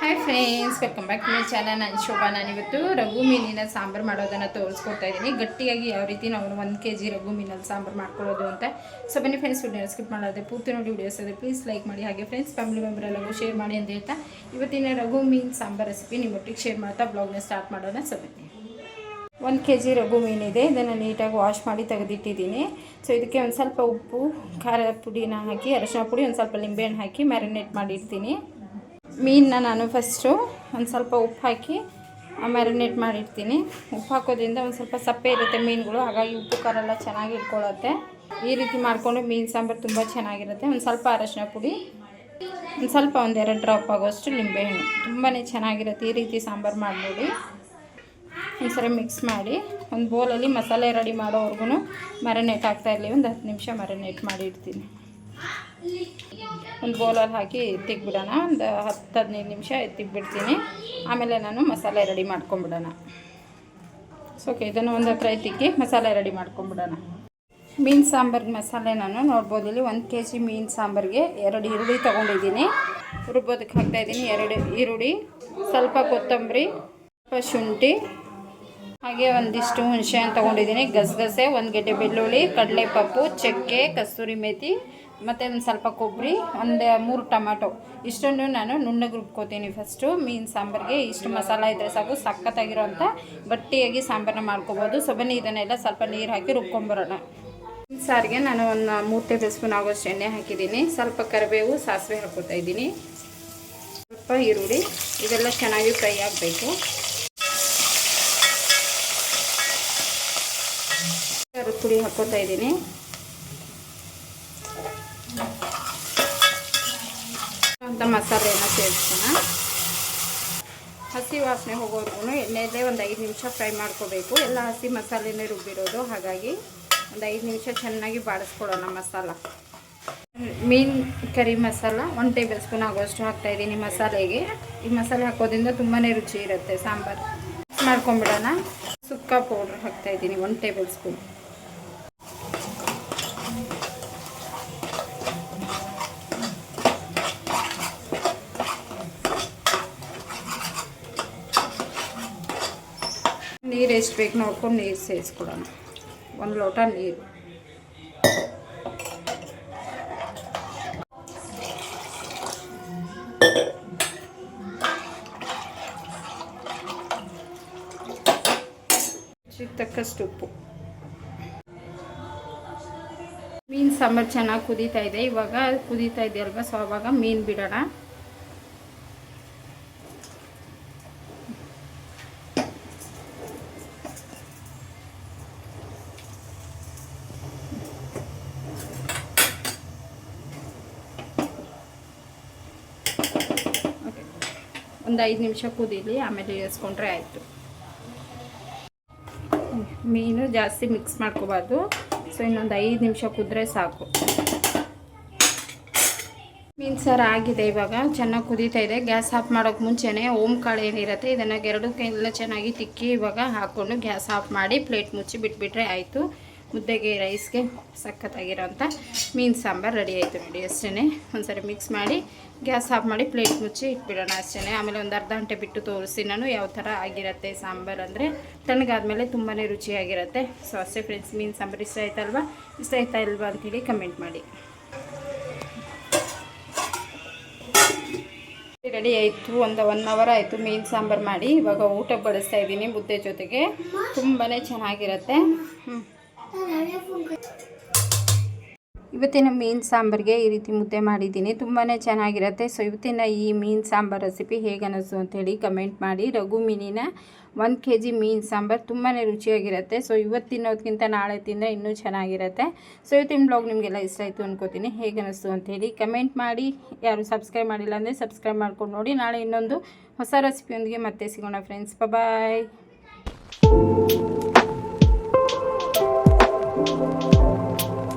Hi friends welcome back to my channel ನಾನು ಶೋಭಾ. ನಾನಿವತ್ತು ರಘು ಮೀನಿನ ಸಾಂಬಾರು ಮಾಡೋದನ್ನು ತೋರಿಸ್ಕೊಡ್ತಾ ಇದ್ದೀನಿ. ಗಟ್ಟಿಯಾಗಿ ಯಾವ ರೀತಿ ನಾವು ಒಂದು ಕೆ ಜಿ ರಘು ಮೀನಲ್ಲಿ ಸಾಂಬಾರು ಮಾಡ್ಕೊಳ್ಳೋದು ಅಂತ. ಸೊ ಬನ್ನಿ ಫ್ರೆಂಡ್ಸ್ ವಿಡಿಯೋ ಸ್ಕಿಪ್ ಮಾಡೋದೆ. ಪೂರ್ತಿ ನೋಡಿ ವಿಡಿಯೋಸ್ ಅದೇ ಪ್ಲೀಸ್ ಲೈಕ್ ಮಾಡಿ. ಹಾಗೆ ಫ್ರೆಂಡ್ಸ್ ಫ್ಯಾಮಿಲಿ ಮೆಂಬರ್ ಎಲ್ಲವೂ ಶೇರ್ ಮಾಡಿ ಅಂತ ಹೇಳ್ತಾ. ಇವತ್ತಿನ ರಘು ಮೀನು ಸಾಂಬಾರು ರೆಸಿಪಿ ನಿಮ್ಮೊಟ್ಟಿಗೆ ಶೇರ್ ಮಾಡ್ತಾ ಬ್ಲಾಗ್ನ ಸ್ಟಾರ್ಟ್ ಮಾಡೋಣ. ಸೊ ಬನ್ನಿ. ಒಂದು ಕೆ ಜಿ ರಘು ಮೀನಿದೆ. ಇದನ್ನು ನೀಟಾಗಿ ವಾಶ್ ಮಾಡಿ ತೆಗೆದಿಟ್ಟಿದ್ದೀನಿ. ಸೊ ಇದಕ್ಕೆ ಒಂದು ಸ್ವಲ್ಪ ಉಪ್ಪು ಖಾರ ಪುಡಿನ ಹಾಕಿ, ಅರಶಿನ ಪುಡಿ, ಒಂದು ಸ್ವಲ್ಪ ಲಿಂಬೆಹಣ್ಣು ಹಾಕಿ ಮ್ಯಾರಿನೇಟ್ ಮಾಡಿರ್ತೀನಿ ಮೀನನ್ನ ನಾನು ಫಸ್ಟು ಒಂದು ಸ್ವಲ್ಪ ಉಪ್ಪು ಹಾಕಿ ಮ್ಯಾರಿನೇಟ್ ಮಾಡಿರ್ತೀನಿ ಉಪ್ಪು ಹಾಕೋದ್ರಿಂದ ಒಂದು ಸ್ವಲ್ಪ ಸಪ್ಪೆ ಇರುತ್ತೆ ಮೀನುಗಳು. ಹಾಗಾಗಿ ಉಪ್ಪು, ಖಾರ ಎಲ್ಲ ಚೆನ್ನಾಗಿ ಇಟ್ಕೊಳ್ಳುತ್ತೆ ಈ ರೀತಿ ಮಾಡಿಕೊಂಡು ಮೀನು ಸಾಂಬಾರು ತುಂಬ ಚೆನ್ನಾಗಿರುತ್ತೆ. ಒಂದು ಸ್ವಲ್ಪ ಅರಶಿನ ಪುಡಿ, ಒಂದು ಸ್ವಲ್ಪ ಒಂದೆರಡು ಡ್ರಾಪ್ ಆಗೋಷ್ಟು ನಿಂಬೆಹಣ್ಣು ತುಂಬಾ ಚೆನ್ನಾಗಿರುತ್ತೆ ಈ ರೀತಿ ಸಾಂಬಾರು ಮಾಡಿಬಿಡಿ ಒಂದ್ಸರಿ ಮಿಕ್ಸ್ ಮಾಡಿ, ಒಂದು ಬೌಲಲ್ಲಿ ಮಸಾಲೆ ರೆಡಿ ಮಾಡೋವರೆಗೂ ಮ್ಯಾರಿನೇಟ್ ಇರಲಿ, ಒಂದು ಹತ್ತು ನಿಮಿಷ ಮ್ಯಾರಿನೇಟ್ ಮಾಡಿ ಇಡ್ತೀನಿ. ಒಂದು ಬೌಲಲ್ಲಿ ಹಾಕಿ ತೆಗ್ಬಿಡೋಣ ಒಂದು ಹತ್ತು ಹದಿನೈದು ನಿಮಿಷ ತೆಗ್ಬಿಡ್ತೀನಿ ಆಮೇಲೆ ನಾನು ಮಸಾಲೆ ರೆಡಿ ಮಾಡ್ಕೊಂಬಿಡೋಣ. ಸೊ ಓಕೆ ಇದನ್ನು ಒಂದು ಹತ್ರ ಎತ್ತಿಕ್ಕಿ ಮಸಾಲೆ ರೆಡಿ ಮಾಡ್ಕೊಂಬಿಡೋಣ. ಮೀನು ಸಾಂಬಾರ್ಗೆ ಮಸಾಲೆ ನಾನು ನೋಡ್ಬೋದು, ಇಲ್ಲಿ ಒಂದು ಕೆ ಜಿ ಮೀನು ಸಾಂಬಾರಿಗೆ ಎರಡು ಈರುಳ್ಳಿ ತೊಗೊಂಡಿದ್ದೀನಿ. ರುಬ್ಬೋದಕ್ಕೆ ಹಾಕ್ತಾಯಿದ್ದೀನಿ ಎರಡು ಈರುಳ್ಳಿ, ಸ್ವಲ್ಪ ಕೊತ್ತಂಬರಿ ಶುಂಠಿ, ಹಾಗೆ ಒಂದಿಷ್ಟು ಹುಣಸೆ ಹಣ್ಣು ತೊಗೊಂಡಿದ್ದೀನಿ. ಗಸಗಸೆ, ಒಂದು ಗೆಡ್ಡೆ ಬೆಳ್ಳುಳ್ಳಿ, ಕಡಲೆಪಪ್ಪು, ಚಕ್ಕೆ, ಕಸ್ತೂರಿ ಮೇಥಿ ಮತ್ತು ಒಂದು ಸ್ವಲ್ಪ ಕೊಬ್ಬರಿ, ಒಂದು ಮೂರು ಟೊಮಾಟೊ. ಇಷ್ಟನ್ನು ನಾನು ನುಣ್ಣಗೆ ರುಬ್ಕೋತೀನಿ ಫಸ್ಟು ಮೀನು ಸಾಂಬಾರಿಗೆ ಇಷ್ಟು ಮಸಾಲ ಇದ್ದರೆ ಸಾಕು ಸಖತ್ತಾಗಿರೋಂಥ ಗಟ್ಟಿಯಾಗಿ ಸಾಂಬಾರನ್ನ ಮಾಡ್ಕೋಬೋದು. ಸೊ ಬನ್ನಿ, ಇದನ್ನೆಲ್ಲ ಸ್ವಲ್ಪ ನೀರು ಹಾಕಿ ರುಬ್ಕೊಂಬರೋಣ. ಸಾರಿಗೆ ನಾನು ಒಂದು ಮೂರು ಟೇಬಲ್ ಸ್ಪೂನ್ ಆಗೋಷ್ಟು ಎಣ್ಣೆ ಹಾಕಿದ್ದೀನಿ. ಸ್ವಲ್ಪ ಕರಿಬೇವು, ಸಾಸಿವೆ ಹಾಕ್ಕೋತಾ ಇದ್ದೀನಿ. ಸ್ವಲ್ಪ ಈರುಳ್ಳಿ ಇದೆಲ್ಲ ಚೆನ್ನಾಗಿ ಫ್ರೈ ಆಗಬೇಕು. ಪುಡಿ ಹಾಕೋತಾ ಇದ್ದೀನಿ. ಅಂತ ಮಸಾಲೆಯನ್ನು ಸೇರಿಸೋಣ. ಹಸಿ ವಾಸನೆ ಹೋಗೋವರೆಗೂ ಎಣ್ಣೆಯಲ್ಲೇ ಒಂದು ಐದು ನಿಮಿಷ ಫ್ರೈ ಮಾಡ್ಕೋಬೇಕು. ಎಲ್ಲ ಹಸಿ ಮಸಾಲೆನೇ ರುಬ್ಬಿರೋದು. ಹಾಗಾಗಿ ಒಂದು ಐದು ನಿಮಿಷ ಚೆನ್ನಾಗಿ ಬಾಡಿಸ್ಕೊಳ್ಳೋಣ ಮಸಾಲ. ಮೀನು ಕರಿ ಮಸಾಲ ಒನ್ ಟೇಬಲ್ ಸ್ಪೂನ್ ಆಗೋಷ್ಟು ಹಾಕ್ತಾಯಿದ್ದೀನಿ ಮಸಾಲೆಗೆ. ಈ ಮಸಾಲೆ ಹಾಕೋದ್ರಿಂದ ತುಂಬಾ ರುಚಿ ಇರುತ್ತೆ ಸಾಂಬಾರು. ಮಿಕ್ಸ್ ಮಾಡ್ಕೊಂಬಿಡೋಣ. ಸುಕ್ಕ ಪೌಡ್ರ್ ಹಾಕ್ತಾಯಿದ್ದೀನಿ ಒನ್ ಟೇಬಲ್ ಸ್ಪೂನ್ ನೀರು ಎಷ್ಟು ಬೇಕು ನೋಡ್ಕೊಂಡು ನೀರು ಸೇರಿಸ್ಕೊಡೋಣ. ಒಂದು ಲೋಟ ನೀರು. ತಕ್ಕಷ್ಟು ಉಪ್ಪು. ಮೀನು ಸಾಂಬಾರು ಚೆನ್ನಾಗಿ ಕುದೀತಾ ಇದೆ. ಇವಾಗ ಕುದೀತಾ ಅಲ್ವಾ ಸೊ ಅವಾಗ ಮೀನು ಬಿಡೋಣ. ಒಂದು ಐದು ನಿಮಿಷ ಕುದೀಲಿ, ಆಮೇಲೆ ಇಳಿಸ್ಕೊಂಡ್ರೆ ಆಯಿತು. ಮೀನು ಜಾಸ್ತಿ ಮಿಕ್ಸ್ ಮಾಡ್ಕೋಬಾರ್ದು. ಸೊ ಇನ್ನೊಂದು ಐದು ನಿಮಿಷ ಕುದ್ರೆ ಸಾಕು. ಮೀನು ಸಾರು ಆಗಿದೆ ಇವಾಗ. ಚೆನ್ನಾಗಿ ಕುದೀತಾ ಇದೆ. ಗ್ಯಾಸ್ ಆಫ್ ಮಾಡೋಕ್ಕೆ ಮುಂಚೆನೇ ಓಮ್ ಕಾಳು ಏನಿರುತ್ತೆ, ಇದನ್ನು ಎರಡು ಕೈಯೆಲ್ಲ ಚೆನ್ನಾಗಿ ತಿಕ್ಕಿ ಇವಾಗ ಹಾಕ್ಕೊಂಡು ಗ್ಯಾಸ್ ಆಫ್ ಮಾಡಿ ಪ್ಲೇಟ್ ಮುಚ್ಚಿ ಬಿಟ್ಬಿಟ್ರೆ ಆಯಿತು. ಮುದ್ದೆಗೆ ರೈಸ್ಗೆ ಸಖತ್ತಾಗಿರೋಂಥ ಮೀನು ಸಾಂಬಾರು ರೆಡಿ ಆಯಿತು ನೋಡಿ ಅಷ್ಟೇ ಒಂದ್ಸರಿ ಮಿಕ್ಸ್ ಮಾಡಿ ಗ್ಯಾಸ್ ಆಫ್ ಮಾಡಿ ಪ್ಲೇಟ್ ಮುಚ್ಚಿ ಇಟ್ಬಿಡೋಣ ಅಷ್ಟೇ ಆಮೇಲೆ ಒಂದು ಅರ್ಧ ಗಂಟೆ ಬಿಟ್ಟು ತೋರಿಸಿ ನಾನು ಯಾವ ಥರ ಆಗಿರುತ್ತೆ ಸಾಂಬಾರು ಅಂದರೆ. ತಣ್ಣಗಾದ್ಮೇಲೆ ತುಂಬಾ ರುಚಿಯಾಗಿರುತ್ತೆ. ಸೊ ಅಷ್ಟೇ ಫ್ರೆಂಡ್ಸ್ ಮೀನು ಸಾಂಬಾರು ಇಷ್ಟ ಆಯ್ತಲ್ವಾ ಇಷ್ಟ ಆಯ್ತಾ ಇಲ್ವಾ ಅಂತೇಳಿ ಕಮೆಂಟ್ ಮಾಡಿ. ರೆಡಿ ಆಯಿತು. ಒಂದು ಒನ್ ಅವರ್ ಆಯಿತು ಮೀನು ಸಾಂಬಾರು ಮಾಡಿ. ಇವಾಗ ಊಟ ಬಡಿಸ್ತಾ ಇದ್ದೀನಿ ಮುದ್ದೆ ಜೊತೆಗೆ. ತುಂಬಾ ಚೆನ್ನಾಗಿರುತ್ತೆ. ಹ್ಞೂ ಇವತ್ತಿನ ಮೀನು ಸಾಂಬಾರಿಗೆ ಈ ರೀತಿ ಮುದ್ದೆ ಮಾಡಿದ್ದೀನಿ. ತುಂಬಾ ಚೆನ್ನಾಗಿರುತ್ತೆ. ಸೊ ಇವತ್ತಿನ ಈ ಮೀನು ಸಾಂಬಾರು ರೆಸಿಪಿ ಹೇಗೆ ಅನ್ನಿಸು ಅಂಥೇಳಿ ಕಮೆಂಟ್ ಮಾಡಿ. ರಘು ಮೀನಿನ ಒಂದು ಕೆ ಜಿ ಮೀನು ಸಾಂಬಾರು ತುಂಬಾ ರುಚಿಯಾಗಿರುತ್ತೆ. ಸೊ ಇವತ್ತು ತಿನ್ನೋದಕ್ಕಿಂತ ನಾಳೆ ತಿಂದರೆ ಇನ್ನೂ ಚೆನ್ನಾಗಿರುತ್ತೆ. ಸೊ ಇವತ್ತಿನ ಬ್ಲಾಗ್ ನಿಮಗೆಲ್ಲ ಇಷ್ಟ ಆಯಿತು ಅನ್ಕೋತೀನಿ. ಹೇಗೆ ಅನ್ನಿಸ್ತು ಅಂಥೇಳಿ ಕಮೆಂಟ್ ಮಾಡಿ. ಯಾರು ಸಬ್ಸ್ಕ್ರೈಬ್ ಮಾಡಿಲ್ಲ ಅಂದರೆ ಸಬ್ಸ್ಕ್ರೈಬ್ ಮಾಡ್ಕೊಂಡು ನೋಡಿ. ನಾಳೆ ಇನ್ನೊಂದು ಹೊಸ ರೆಸಿಪಿಯೊಂದಿಗೆ ಮತ್ತೆ ಸಿಗೋಣ ಫ್ರೆಂಡ್ಸ್ ಬಾಯ್ うん。